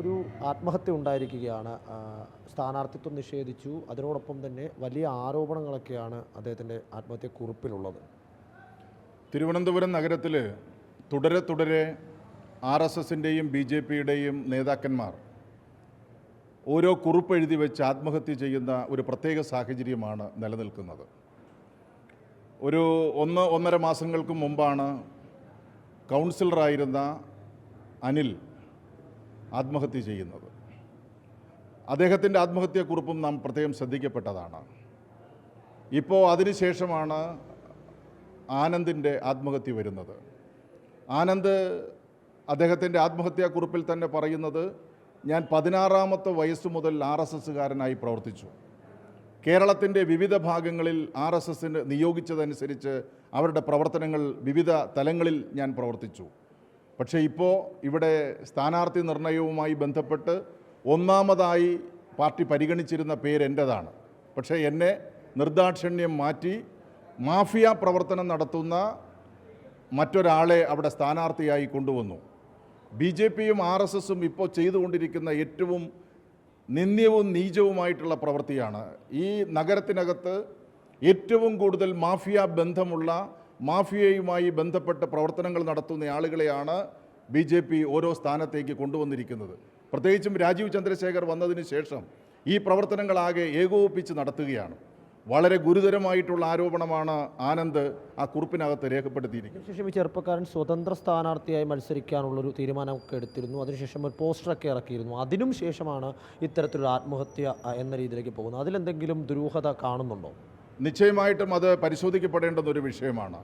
ഒരു ആത്മഹത്യ ഉണ്ടായിരിക്കുകയാണ് സ്ഥാനാർത്ഥിത്വം നിഷേധിച്ചു. അതിനോടൊപ്പം തന്നെ വലിയ ആരോപണങ്ങളൊക്കെയാണ് അദ്ദേഹത്തിന്റെ ആത്മഹത്യ കുറിപ്പിലുള്ളത്. തിരുവനന്തപുരം നഗരത്തിൽ തുടരെ തുടരെ ആർ എസ് എസിന്റെയും ബി ജെ പിയുടെയും നേതാക്കന്മാർ ഓരോ കുറിപ്പ് എഴുതി വെച്ച് ആത്മഹത്യ ചെയ്യുന്ന ഒരു പ്രത്യേക സാഹചര്യമാണ് നിലനിൽക്കുന്നത്. ഒരു ഒന്ന് ഒന്നര മാസങ്ങൾക്ക് മുമ്പാണ് കൗൺസിലറായിരുന്ന അനിൽ ആത്മഹത്യ ചെയ്യുന്നത്. അദ്ദേഹത്തിന്റെ ആത്മഹത്യക്കുറിപ്പും നാം പ്രത്യേകം ശ്രദ്ധിക്കപ്പെട്ടതാണ്. ഇപ്പോൾ അതിനുശേഷമാണ് ആനന്ദിന്റെ ആത്മഹത്യ വരുന്നത്. ആനന്ദ് അദ്ദേഹത്തിന്റെ ആത്മഹത്യാക്കുറിപ്പിൽ തന്നെ പറയുന്നത് ഞാൻ പതിനാറാമത്തെ വയസ്സ് മുതൽ ആർ എസ് എസ്സുകാരനായി പ്രവർത്തിച്ചു. കേരളത്തിന്റെ വിവിധ ഭാഗങ്ങളിൽ ആർ എസ് എസിന് നിയോഗിച്ചതനുസരിച്ച് അവരുടെ പ്രവർത്തനങ്ങൾ വിവിധ തലങ്ങളിൽ ഞാൻ പ്രവർത്തിച്ചു. പക്ഷേ ഇപ്പോൾ ഇവിടെ സ്ഥാനാർത്ഥി നിർണയവുമായി ബന്ധപ്പെട്ട് ഒന്നാമതായി പാർട്ടി പരിഗണിച്ചിരുന്ന പേര് എന്റെതാണ് പക്ഷേ എന്നെ നിർദാക്ഷിണ്യം മാറ്റി മാഫിയ പ്രവർത്തനം നടത്തുന്ന മറ്റൊരാളെ അവിടെ സ്ഥാനാർത്ഥിയായി കൊണ്ടുവന്നു. ബി ജെ പിയും ആർ എസ് എസും ഇപ്പോൾ ചെയ്തുകൊണ്ടിരിക്കുന്ന ഏറ്റവും നിന്ദ്യവും നീചവുമായിട്ടുള്ള പ്രവൃത്തിയാണ്. ഈ നഗരത്തിനകത്ത് ഏറ്റവും കൂടുതൽ മാഫിയ ബന്ധമുള്ള മാഫിയയുമായി ബന്ധപ്പെട്ട പ്രവർത്തനങ്ങൾ നടത്തുന്ന ആളുകളെയാണ് ബി ജെ പി ഓരോ സ്ഥാനത്തേക്ക് കൊണ്ടുവന്നിരിക്കുന്നത്. പ്രത്യേകിച്ചും രാജീവ് ചന്ദ്രശേഖർ വന്നതിന് ശേഷം ഈ പ്രവർത്തനങ്ങളാകെ ഏകോപിപ്പിച്ച് നടത്തുകയാണ്. വളരെ ഗുരുതരമായിട്ടുള്ള ആരോപണമാണ് ആനന്ദ് ആ കുറിപ്പിനകത്ത് രേഖപ്പെടുത്തിയിരിക്കുന്നത്. അതിനുശേഷം ഈ ചെറുപ്പക്കാരൻ സ്വതന്ത്ര സ്ഥാനാർത്ഥിയായി മത്സരിക്കാനുള്ളൊരു തീരുമാനമൊക്കെ എടുത്തിരുന്നു. അതിനുശേഷം ഒരു പോസ്റ്ററൊക്കെ ഇറക്കിയിരുന്നു. അതിനും ശേഷമാണ് ഇത്തരത്തിലൊരു ആത്മഹത്യ എന്ന രീതിയിലേക്ക് പോകുന്നത്. അതിലെന്തെങ്കിലും ദുരൂഹത കാണുന്നുണ്ടോ? നിശ്ചയമായിട്ടും അത് പരിശോധിക്കപ്പെടേണ്ടുന്ന ഒരു വിഷയമാണ്.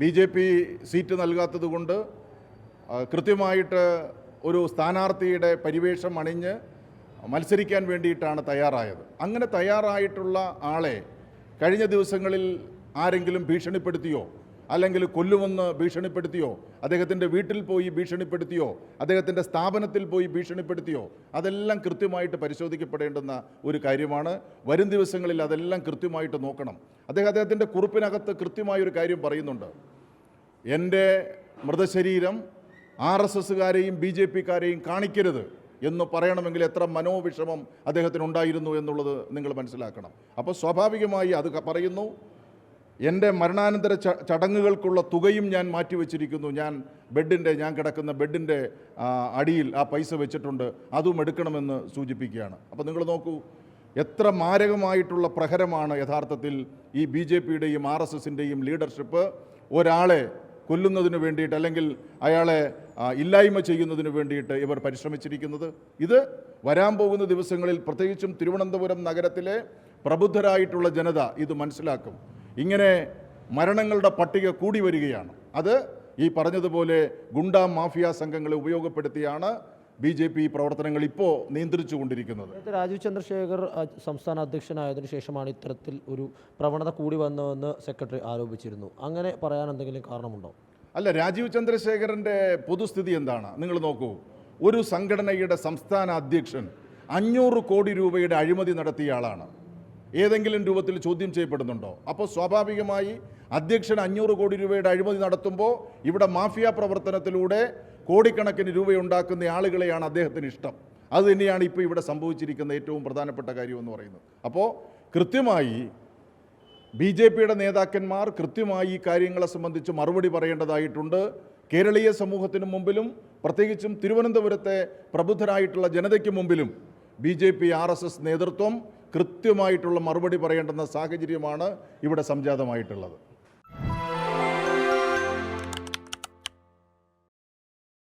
ബി ജെ പി സീറ്റ് നൽകാത്തത് കൊണ്ട് കൃത്യമായിട്ട് ഒരു സ്ഥാനാർത്ഥിയുടെ പരിവേഷം അണിഞ്ഞ് മത്സരിക്കാൻ വേണ്ടിയിട്ടാണ് തയ്യാറായത്. അങ്ങനെ തയ്യാറായിട്ടുള്ള ആളെ കഴിഞ്ഞ ദിവസങ്ങളിൽ ആരെങ്കിലും ഭീഷണിപ്പെടുത്തിയോ? അല്ലെങ്കിൽ കൊല്ലുമെന്ന് ഭീഷണിപ്പെടുത്തിയോ? അദ്ദേഹത്തിന്റെ വീട്ടിൽ പോയി ഭീഷണിപ്പെടുത്തിയോ? അദ്ദേഹത്തിന്റെ സ്ഥാപനത്തിൽ പോയി ഭീഷണിപ്പെടുത്തിയോ? അതെല്ലാം കൃത്യമായിട്ട് പരിശോധിക്കപ്പെടേണ്ടുന്ന ഒരു കാര്യമാണ്. വരും ദിവസങ്ങളിൽ അതെല്ലാം കൃത്യമായിട്ട് നോക്കണം. അദ്ദേഹം അദ്ദേഹത്തിന്റെ കുറിപ്പിനകത്ത് കൃത്യമായൊരു കാര്യം പറയുന്നുണ്ട്. എന്റെ മൃതശരീരം ആർ എസ് എസ്സുകാരെയും ബി ജെ പിക്കാരെയും കാണിക്കരുത് എന്ന് പറയണമെങ്കിൽ എത്ര മനോവിഷമം അദ്ദേഹത്തിന് ഉണ്ടായിരുന്നു എന്നുള്ളത് നിങ്ങൾ മനസ്സിലാക്കണം. അപ്പോൾ സ്വാഭാവികമായി അത് പറയുന്നു. എന്റെ മരണാനന്തര ചടങ്ങുകൾക്കുള്ള തുകയും ഞാൻ മാറ്റിവെച്ചിരിക്കുന്നു. ഞാൻ ബെഡിന്റെ ഞാൻ കിടക്കുന്ന ബെഡിന്റെ അടിയിൽ ആ പൈസ വെച്ചിട്ടുണ്ട്. അതും എടുക്കണമെന്ന് സൂചിപ്പിക്കുകയാണ്. അപ്പോൾ നിങ്ങൾ നോക്കൂ എത്ര മാരകമായിട്ടുള്ള പ്രഹരമാണ് യഥാർത്ഥത്തിൽ ഈ ബി ജെ പിയുടെയും ആർ എസ് എസിന്റെയും ലീഡർഷിപ്പ്. ഒരാളെ കൊല്ലുന്നതിന് വേണ്ടിയിട്ട് അല്ലെങ്കിൽ അയാളെ ഇല്ലായ്മ ചെയ്യുന്നതിന് വേണ്ടിയിട്ട് ഇവർ പരിശ്രമിച്ചിരിക്കുന്നത്. ഇത് വരാൻ പോകുന്ന ദിവസങ്ങളിൽ പ്രത്യേകിച്ചും തിരുവനന്തപുരം നഗരത്തിലെ പ്രബുദ്ധരായിട്ടുള്ള ജനത ഇത് മനസ്സിലാക്കും. ഇങ്ങനെ മരണങ്ങളുടെ പട്ടിക കൂടി വരികയാണ്. അത് ഈ പറഞ്ഞതുപോലെ ഗുണ്ടാ മാഫിയ സംഘങ്ങളെ ഉപയോഗപ്പെടുത്തിയാണ് ബി ജെ പി പ്രവർത്തനങ്ങൾ ഇപ്പോൾ നിയന്ത്രിച്ചു കൊണ്ടിരിക്കുന്നത് രാജീവ് ചന്ദ്രശേഖർ സംസ്ഥാന അധ്യക്ഷനായതിനു ശേഷമാണ് ഇത്തരത്തിൽ ഒരു പ്രവണത കൂടി വന്നതെന്ന് സെക്രട്ടറി ആരോപിച്ചിരുന്നു. അങ്ങനെ പറയാൻ എന്തെങ്കിലും കാരണമുണ്ടോ? അല്ല രാജീവ് ചന്ദ്രശേഖരന്റെ പൊതുസ്ഥിതി എന്താണ്? നിങ്ങൾ നോക്കൂ. ഒരു സംഘടനയുടെ സംസ്ഥാന അധ്യക്ഷൻ അഞ്ഞൂറ് കോടി രൂപയുടെ അഴിമതി നടത്തിയ ആളാണ്. ഏതെങ്കിലും രൂപത്തിൽ ചോദ്യം ചെയ്യപ്പെടുന്നുണ്ടോ? അപ്പോൾ സ്വാഭാവികമായി അധ്യക്ഷൻ അഞ്ഞൂറ് കോടി രൂപയുടെ അഴിമതി നടത്തുമ്പോൾ ഇവിടെ മാഫിയ പ്രവർത്തനത്തിലൂടെ കോടിക്കണക്കിന് രൂപയുണ്ടാക്കുന്ന ആളുകളെയാണ് അദ്ദേഹത്തിന് ഇഷ്ടം. അത് തന്നെയാണ് ഇപ്പോൾ ഇവിടെ സംഭവിച്ചിരിക്കുന്ന ഏറ്റവും പ്രധാനപ്പെട്ട കാര്യം എന്ന് പറയുന്നത്. അപ്പോൾ കൃത്യമായി ബി ജെ പിയുടെ നേതാക്കന്മാർ കൃത്യമായി ഈ കാര്യങ്ങളെ സംബന്ധിച്ച് മറുപടി പറയേണ്ടതായിട്ടുണ്ട്. കേരളീയ സമൂഹത്തിന് മുമ്പിലും പ്രത്യേകിച്ചും തിരുവനന്തപുരത്തെ പ്രബുദ്ധരായിട്ടുള്ള ജനതയ്ക്ക് മുമ്പിലും B J P R S S നേതൃത്വം കൃത്യമായിട്ടുള്ള മറുപടി പറയേണ്ടുന്ന സാഹചര്യമാണ് ഇവിടെ സംജാതമായിട്ടുള്ളത്.